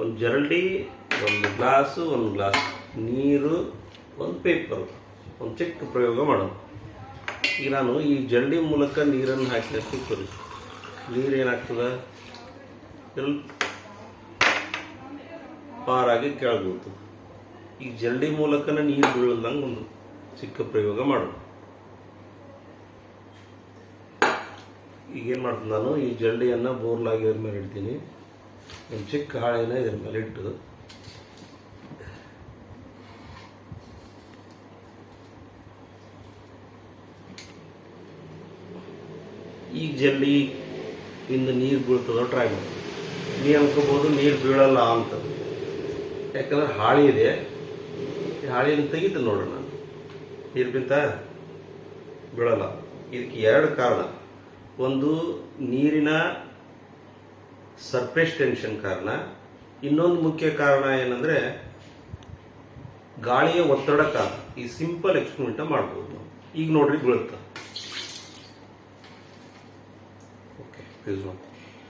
ಒಂದು ಜರಡಿ ಒಂದು ಗ್ಲಾಸು, ಒಂದು ಗ್ಲಾಸ್ ನೀರು, ಒಂದು ಪೇಪರ್ ಒಂದು ಚಿಕ್ಕ ಪ್ರಯೋಗ ಮಾಡೋಣ. ಈಗ ನಾನು ಈ ಜರಡಿ ಮೂಲಕ ನೀರನ್ನು ಹಾಕಿದ ತಿಳ್ಕೊರಿ ನೀರು ಏನಾಗ್ತದೆ? ಎಲ್ ಪಾರಾಗಿ ಕೆಳಗೆ ಈ ಜರಡಿ ಮೂಲಕನೇ ನೀರು ಬೀಳದಂಗೆ ಒಂದು ಚಿಕ್ಕ ಪ್ರಯೋಗ ಮಾಡೋಣ. ಈಗೇನು ಮಾಡ್ತೀನಿ ನಾನು? ಈ ಜರಡಿಯನ್ನು ಬೋರ್ಲಾಗಿ ಇದ್ರ ಮೇಲೆ ಇಡ್ತೀನಿ. ಒಂದು ಚಿಕ್ಕ ಹಾಳೆನ ಇದ್ರ ಮೇಲೆ ಇಟ್ಟು ಈಗ ಜಲ್ಲಿ ಇಂದ ನೀರು ಬೀಳ್ತದ ಟ್ರೈ ಮಾಡಿ. ನೀ ಅನ್ಕೋಬೋದು ನೀರು ಬೀಳಲ್ಲ ಅಂತ ಯಾಕಂದ್ರೆ ಹಾಳಿ ಇದೆ. ಈ ಹಾಳಿನ ತೆಗಿತು ನೋಡೋಣ ನೀರು ಬಿಂತ ಬೀಳಲ್ಲ. ಇದಕ್ಕೆ ಎರಡು ಕಾರಣ. ಒಂದು ನೀರಿನ ಸರ್ಫೇಸ್ ಟೆನ್ಷನ್ ಕಾರಣ. ಇನ್ನೊಂದು ಮುಖ್ಯ ಕಾರಣ ಏನಂದ್ರೆ, ಗಾಳಿಯ ಒತ್ತಡ ಕಾರಣ. ಈ ಸಿಂಪಲ್ ಎಕ್ಸ್ಪೆರಿಮೆಂಟ್ ಮಾಡ್ಬೋದು ಈಗ ನೋಡ್ರಿ ಬೀಳುತ್ತೆ. ಓಕೆ